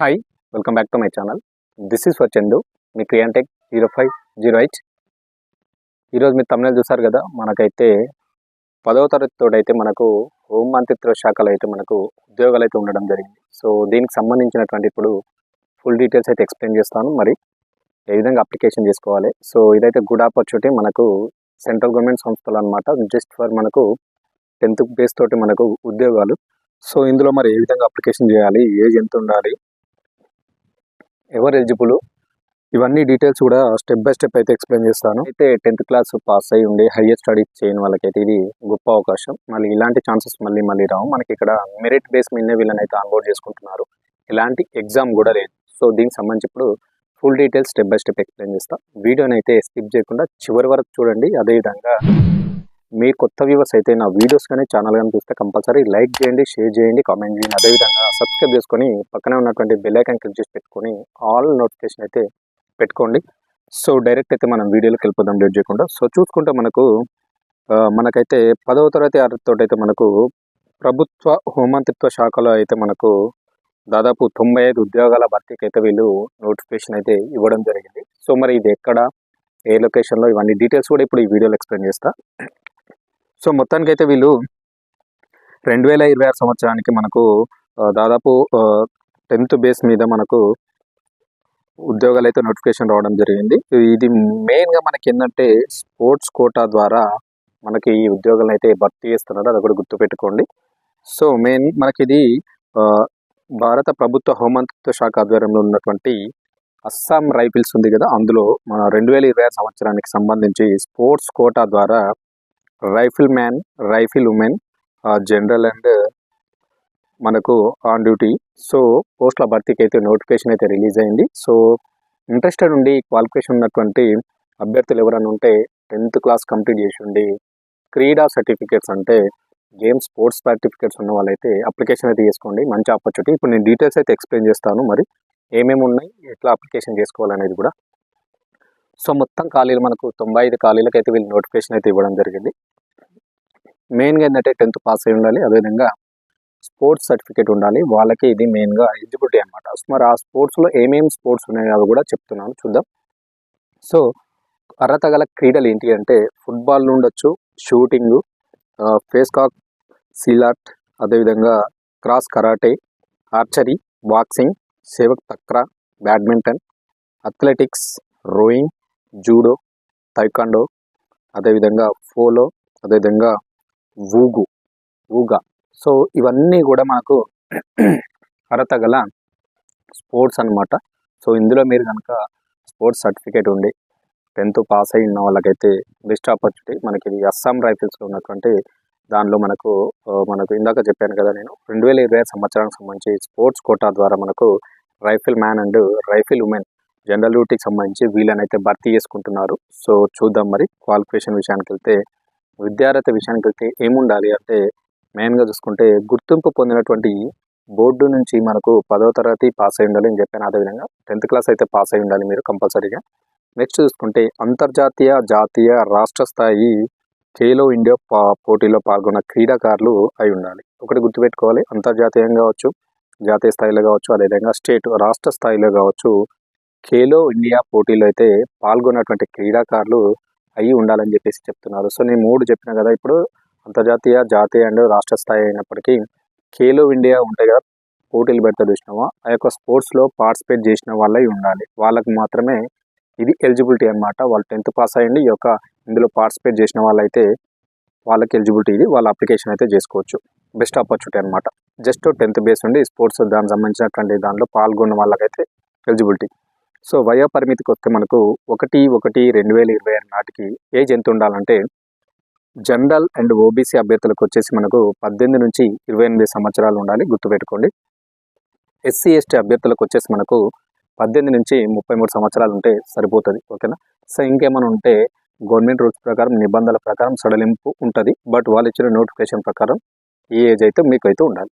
Hi welcome back to my channel this is for Chandu me Kriyantech zero five zero eight ఈరోజు మీరు తమిళ చూసారు కదా మనకైతే పదవ తరగతితో అయితే మనకు హోం మంత్రిత్వ శాఖలో అయితే మనకు ఉద్యోగాలు అయితే ఉండడం జరిగింది. సో దీనికి సంబంధించినటువంటి ఇప్పుడు ఫుల్ డీటెయిల్స్ అయితే ఎక్స్ప్లెయిన్ చేస్తాను. మరి ఏ విధంగా అప్లికేషన్ చేసుకోవాలి? సో ఇదైతే గుడ్ ఆపర్చునిటీ మనకు సెంట్రల్ గవర్నమెంట్ సంస్థలు అనమాట జస్ట్ ఫర్ మనకు టెన్త్ బేస్ తోటి మనకు ఉద్యోగాలు. సో ఇందులో మరి ఏ విధంగా అప్లికేషన్ చేయాలి? ఏజ్ ఎంత ఉండాలి? ఎవరు ఎలిజిబుల్? ఇవన్నీ డీటెయిల్స్ కూడా స్టెప్ బై స్టెప్ అయితే ఎక్స్ప్లెయిన్ చేస్తాను. అయితే టెన్త్ క్లాస్ పాస్ అయ్యి ఉండి హయ్యర్ స్టడీస్ చేయని వాళ్ళకైతే ఇది గొప్ప అవకాశం. మళ్ళీ ఇలాంటి ఛాన్సెస్ మళ్ళీ మళ్ళీ రావు. మనకి ఇక్కడ మెరిట్ బేస్ మీదనే వీళ్ళని అయితే ఆన్బోర్డ్ చేసుకుంటున్నారు. ఇలాంటి ఎగ్జామ్ కూడా లేదు. సో దీనికి సంబంధించి ఇప్పుడు full details step by step explain చేస్తాను వీడియోని అయితే స్కిప్ చేయకుండా చివరి వరకు చూడండి. అదేవిధంగా మీ కొత్త వ్యూవర్స్ అయితే నా వీడియోస్ కానీ ఛానల్ కానీ చూస్తే కంపల్సరీ లైక్ చేయండి షేర్ చేయండి కామెంట్ చేయండి. అదేవిధంగా సబ్స్క్రైబ్ చేసుకొని పక్కనే ఉన్నటువంటి బెల్ ఐకాన్ క్లిక్ చేసి పెట్టుకొని ఆల్ నోటిఫికేషన్ అయితే పెట్టుకోండి. సో డైరెక్ట్ అయితే మనం వీడియోలోకి వెళ్ళిపోదాం లేట్ చేయకుండా. సో చూసుకుంటే మనకు మనకైతే పదవ తరగతి అర్హతతో అయితే మనకు ప్రభుత్వ హోమంత్రిత్వ శాఖలో అయితే మనకు దాదాపు తొంభై ఐదు ఉద్యోగాల భర్తీకి అయితే వీళ్ళు నోటిఫికేషన్ అయితే ఇవ్వడం జరిగింది. సో మరి ఇది ఎక్కడ ఏ లొకేషన్లో ఇవన్నీ డీటెయిల్స్ కూడా ఇప్పుడు ఈ వీడియోలో ఎక్స్ప్లెయిన్ చేస్తా. సో మొత్తానికి అయితే వీళ్ళు రెండు వేల ఇరవై ఆరు సంవత్సరానికి మనకు దాదాపు టెన్త్ బేస్ మీద మనకు ఉద్యోగాలు అయితే నోటిఫికేషన్ రావడం జరిగింది. ఇది మెయిన్గా మనకి ఏంటంటే స్పోర్ట్స్ కోటా ద్వారా మనకి ఈ ఉద్యోగాలను అయితే భర్తీ చేస్తున్నారు అది కూడా గుర్తుపెట్టుకోండి. సో మెయిన్ మనకి ఇది భారత ప్రభుత్వ హోంమంత్రిత్వ శాఖ ఆధ్వర్యంలో ఉన్నటువంటి అస్సాం రైఫిల్స్ ఉంది కదా అందులో మన రెండు వేల ఇరవై ఆరు సంవత్సరానికి సంబంధించి స్పోర్ట్స్ కోటా ద్వారా rifle man rifle women general and మనకు ఆన్ డ్యూటీ సో పోస్టుల భర్తీకి అయితే నోటిఫికేషన్ అయితే రిలీజ్ అయింది. సో ఇంట్రెస్టెడ్ ఉండి క్వాలిఫికేషన్ ఉన్నటువంటి అభ్యర్థులు ఎవరైనా ఉంటే టెన్త్ క్లాస్ కంప్లీట్ చేసి ఉండి క్రీడా సర్టిఫికేట్స్ అంటే గేమ్ స్పోర్ట్స్ సర్టిఫికేట్స్ ఉన్న వాళ్ళైతే అప్లికేషన్ అయితే చేసుకోండి. మంచి ఆపర్చునిటీ ఇప్పుడు నేను డీటెయిల్స్ అయితే ఎక్స్ప్లెయిన్ చేస్తాను. మరి ఏమేమి ఉన్నాయి? ఎట్లా అప్లికేషన్ చేసుకోవాలనేది కూడా. సో మొత్తం ఖాళీలు మనకు తొంభై ఐదు ఖాళీలకు అయితే వీళ్ళు నోటిఫికేషన్ అయితే ఇవ్వడం జరిగింది. మెయిన్గా ఏంటంటే టెన్త్ పాస్ అయి ఉండాలి. అదేవిధంగా స్పోర్ట్స్ సర్టిఫికేట్ ఉండాలి. వాళ్ళకి ఇది మెయిన్గా ఎలిజిబిలిటీ అనమాట మరి ఆ స్పోర్ట్స్లో ఏమేమి స్పోర్ట్స్ ఉన్నాయో అవి కూడా చెప్తున్నాను. చూద్దాం. సో అర్హత గల క్రీడలు ఏంటి అంటే ఫుట్బాల్ ఉండొచ్చు షూటింగ్ ఫేస్కాక్ సీలాట్ అదేవిధంగా cross karate archery boxing sepak takraw badminton athletics rowing judo taekwondo అదేవిధంగా ఫోలో అదేవిధంగా ఊగు ఊగ సో ఇవన్నీ కూడా మనకు అర్హత గల స్పోర్ట్స్ అన్నమాట. సో ఇందులో మీరు కనుక స్పోర్ట్స్ సర్టిఫికేట్ ఉండి టెన్త్ పాస్ అయి ఉన్న వాళ్ళకైతే బెస్ట్ ఆపర్చునిటీ మనకి ఇది అస్సాం రైఫిల్స్లో ఉన్నటువంటి దానిలో మనకు మనకు ఇందాక చెప్పాను కదా నేను రెండు వేల ఇరవై సంవత్సరానికి సంబంధించి స్పోర్ట్స్ కోటా ద్వారా మనకు rifle man and rifle women general డ్యూటీకి సంబంధించి వీళ్ళనైతే భర్తీ చేసుకుంటున్నారు. సో చూద్దాం మరి క్వాలిఫికేషన్ విషయానికి వెళ్తే విద్యార్హత విషయానికి వెళ్తే ఏముండాలి అంటే మెయిన్గా చూసుకుంటే గుర్తింపు పొందినటువంటి బోర్డు నుంచి మనకు పదో తరగతి పాస్ అయి ఉండాలి అని చెప్పాను. అదేవిధంగా టెన్త్ క్లాస్ అయితే పాస్ అయి ఉండాలి మీరు కంపల్సరీగా. నెక్స్ట్ చూసుకుంటే అంతర్జాతీయ జాతీయ రాష్ట్ర స్థాయి ఖేలో ఇండియా పా పోటీలో పాల్గొన్న క్రీడాకారులు అయి ఉండాలి. ఒకటి గుర్తుపెట్టుకోవాలి. అంతర్జాతీయంగా కావచ్చు జాతీయ స్థాయిలో కావచ్చు అదేవిధంగా స్టేట్ రాష్ట్ర స్థాయిలో కావచ్చు ఖేలో ఇండియా పోటీలో అయితే పాల్గొన్నటువంటి క్రీడాకారులు అయి ఉండాలని చెప్పేసి చెప్తున్నారు. సో నేను మూడు చెప్పిన కదా ఇప్పుడు అంతర్జాతీయ జాతీయ అండ్ రాష్ట్ర స్థాయి అయినప్పటికీ ఖేలో ఇండియా ఉంటాయి కదా పోటీలు పెడతా చూసినామా ఆ యొక్క స్పోర్ట్స్లో పార్టిసిపేట్ చేసిన వాళ్ళవి ఉండాలి. వాళ్ళకి మాత్రమే ఇది ఎలిజిబిలిటీ అనమాట వాళ్ళు టెన్త్ పాస్ అయ్యండి ఈ యొక్క ఇందులో పార్టిసిపేట్ చేసిన వాళ్ళైతే వాళ్ళకి ఎలిజిబిలిటీ ఇది వాళ్ళ అప్లికేషన్ అయితే చేసుకోవచ్చు. బెస్ట్ ఆపర్చునిటీ అనమాట జస్ట్ టెన్త్ బేస్ ఉండి స్పోర్ట్స్ దానికి సంబంధించినటువంటి దానిలో పాల్గొన్న వాళ్ళకైతే ఎలిజిబిలిటీ. సో వయో పరిమితికి వస్తే మనకు ఒకటి ఒకటి రెండు వేల ఇరవై ఆరు నాటికి ఏజ్ ఎంత ఉండాలంటే జనరల్ అండ్ ఓబీసీ అభ్యర్థులకు వచ్చేసి మనకు పద్దెనిమిది నుంచి ఇరవై ఎనిమిది సంవత్సరాలు ఉండాలి గుర్తుపెట్టుకోండి. ఎస్సీ ఎస్టీ అభ్యర్థులకు వచ్చేసి మనకు పద్దెనిమిది నుంచి ముప్పై మూడు సంవత్సరాలు ఉంటే సరిపోతుంది ఓకేనా? సో ఇంకేమైనా ఉంటే గవర్నమెంట్ రూల్స్ ప్రకారం నిబంధనల ప్రకారం సడలింపు ఉంటుంది బట్ వాళ్ళు ఇచ్చిన నోటిఫికేషన్ ప్రకారం ఈ ఏజ్ అయితే మీకు అయితే ఉండాలి.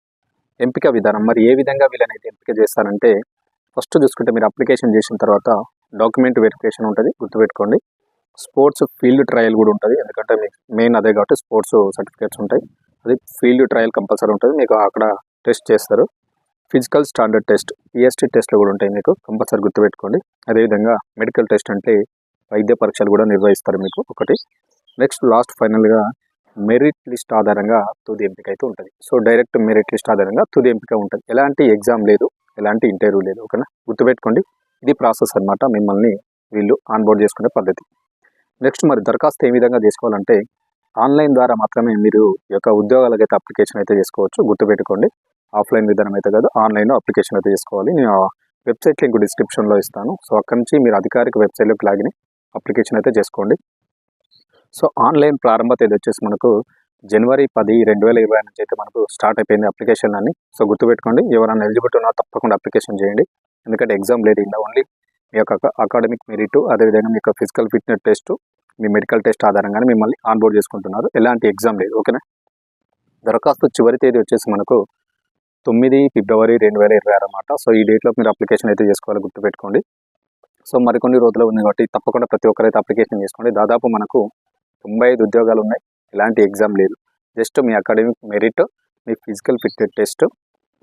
ఎంపిక విధానం మరి ఏ విధంగా వీళ్ళని ఎంపిక చేస్తారంటే ఫస్ట్ చూసుకుంటే మీరు అప్లికేషన్ చేసిన తర్వాత డాక్యుమెంట్ వెరిఫికేషన్ ఉంటుంది గుర్తుపెట్టుకోండి. స్పోర్ట్స్ ఫీల్డ్ ట్రయల్ కూడా ఉంటుంది ఎందుకంటే మీకు మెయిన్ అదే కాబట్టి స్పోర్ట్స్ సర్టిఫికేట్స్ ఉంటాయి. అది ఫీల్డ్ ట్రయల్ కంపల్సరీ ఉంటుంది మీకు అక్కడ టెస్ట్ చేస్తారు. ఫిజికల్ స్టాండర్డ్ టెస్ట్ ఈఎస్టీ టెస్ట్లు కూడా ఉంటాయి మీకు కంపల్సరీ గుర్తుపెట్టుకోండి. అదేవిధంగా మెడికల్ టెస్ట్ అంటే వైద్య పరీక్షలు కూడా నిర్వహిస్తారు మీకు ఒకటి. నెక్స్ట్ లాస్ట్ ఫైనల్గా మెరిట్ లిస్ట్ ఆధారంగా తుది ఎంపిక అయితే ఉంటుంది. సో డైరెక్ట్ మెరిట్ లిస్ట్ ఆధారంగా తుది ఎంపిక ఉంటుంది. ఎలాంటి ఎగ్జామ్ లేదు ఎలాంటి ఇంటర్వ్యూ లేదు. ఓకేనా? గుర్తుపెట్టుకోండి ఇది ప్రాసెస్ అన్నమాట. మిమ్మల్ని వీళ్ళు ఆన్బోర్డ్ చేసుకునే పద్ధతి. నెక్స్ట్ మరి దరఖాస్తు ఏ విధంగా చేసుకోవాలంటే ఆన్లైన్ ద్వారా మాత్రమే మీరు ఈ యొక్క ఉద్యోగాలకైతే అప్లికేషన్ అయితే చేసుకోవచ్చు. గుర్తుపెట్టుకోండి ఆఫ్లైన్ విధానం అయితే కాదు ఆన్లైన్లో అప్లికేషన్ అయితే చేసుకోవాలి. నేను ఆ వెబ్సైట్ లింక్ డిస్క్రిప్షన్లో ఇస్తాను. సో అక్కడి నుంచి మీరు అధికారిక వెబ్సైట్లోకి లాగిన అప్లికేషన్ అయితే చేసుకోండి. సో ఆన్లైన్ ప్రారంభ తేదీ వచ్చేసి మనకు జనవరి పది రెండు వేల ఇరవై నుంచి అయితే మనకు స్టార్ట్ అయిపోయింది అప్లికేషన్ అని సో గుర్తుపెట్టుకోండి ఎవరైనా ఎలిజిబిలిటీ ఉన్నా తప్పకుండా అప్లికేషన్ చేయండి. ఎందుకంటే ఎగ్జామ్ లేదు ఇలా ఓన్లీ మీ యొక్క అకాడమిక్ మెరిట్ అదేవిధంగా మీ యొక్క ఫిజికల్ ఫిట్నెస్ టెస్ట్ మీ మెడికల్ టెస్ట్ ఆధారంగానే మిమ్మల్ని ఆన్బోర్డ్ చేసుకుంటున్నారు. ఎలాంటి ఎగ్జామ్ లేదు ఓకేనా దరఖాస్తు చివరి తేదీ వచ్చేసి మనకు తొమ్మిది ఫిబ్రవరి రెండు వేల ఇరవై ఆరు అనమాట సో ఈ డేట్లో మీరు అప్లికేషన్ అయితే చేసుకోవాలి గుర్తుపెట్టుకోండి. సో మరికొన్ని రోజులు ఉంది కాబట్టి తప్పకుండా ప్రతి ఒక్కరైతే అప్లికేషన్ చేసుకోండి. దాదాపు మనకు తొంభై ఐదు ఉద్యోగాలు ఉన్నాయి. ఎలాంటి ఎగ్జామ్ లేదు. జస్ట్ మీ అకాడమిక్ మెరిట్ మీ ఫిజికల్ ఫిట్నెస్ టెస్ట్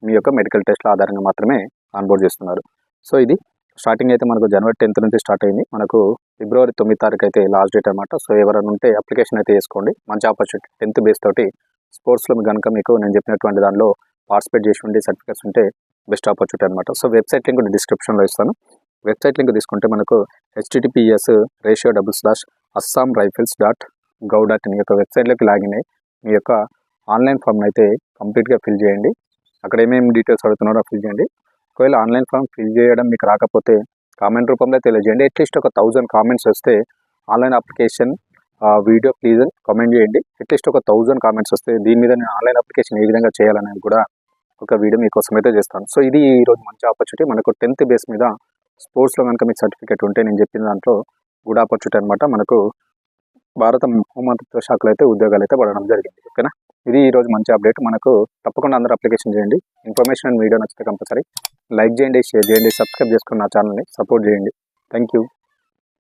మీ యొక్క మెడికల్ టెస్ట్ల ఆధారంగా మాత్రమే ఆన్బోర్డ్ చేస్తున్నారు. సో ఇది స్టార్టింగ్ అయితే మనకు జనవరి టెన్త్ నుంచి స్టార్ట్ అయింది. మనకు ఫిబ్రవరి తొమ్మిది తారీఖు అయితే లాస్ట్ డేట్ అనమాట సో ఎవరైనా ఉంటే అప్లికేషన్ అయితే చేసుకోండి. మంచి ఆపర్చునిటీ. టెన్త్ బేస్ తోటి స్పోర్ట్స్లో కనుక మీకు నేను చెప్పినటువంటి దానిలో పార్టిసిపేట్ చేసి ఉండి సర్టిఫికేట్స్ ఉంటే బెస్ట్ ఆపర్చునిటీ అనమాట సో వెబ్సైట్ లింక్ డిస్క్రిప్షన్లో ఇస్తాను. వెబ్సైట్ లింక్ తీసుకుంటే మనకు HTTPS ratio double slash Assam rifles dot gov dot in యొక్క వెబ్సైట్లోకి లాగిన్ అయ్యి మీ యొక్క ఆన్లైన్ ఫామ్ని అయితే కంప్లీట్గా ఫిల్ చేయండి. అక్కడ ఏమేమి డీటెయిల్స్ అడుగుతున్నారో ఫిల్ చేయండి. ఒకవేళ ఆన్లైన్ ఫామ్ ఫిల్ చేయడం మీకు రాకపోతే కామెంట్ రూపంలో తెలియజేయండి. అట్లీస్ట్ ఒక థౌజండ్ కామెంట్స్ వస్తే online application video please comment చేయండి. అట్లీస్ట్ ఒక థౌజండ్ కామెంట్స్ వస్తే దీని మీద నేను ఆన్లైన్ అప్లికేషన్ ఏ విధంగా చేయాలనేది కూడా ఒక వీడియో మీకోసం అయితే చేస్తాను. సో ఇది ఈరోజు మంచి ఆపర్చునిటీ. మనకు టెన్త్ బేస్ మీద స్పోర్ట్స్లో కనుక మీకు సర్టిఫికేట్ ఉంటే నేను చెప్పిన దాంట్లో గుడ్ ఆపర్చునిటీ అనమాట మనకు భారత హోంమంత్రిత్వ శాఖలో అయితే ఉద్యోగాలు అయితే పడడం జరిగింది ఓకేనా? ఇది ఈరోజు మంచి అప్డేట్. మనకు తప్పకుండా అందరూ అప్లికేషన్ చేయండి. ఇన్ఫర్మేషన్ అండ్ వీడియో నచ్చితే కంపల్సరీ లైక్ చేయండి షేర్ చేయండి సబ్స్క్రైబ్ చేసుకుని నా ఛానల్ని సపోర్ట్ చేయండి. Thank you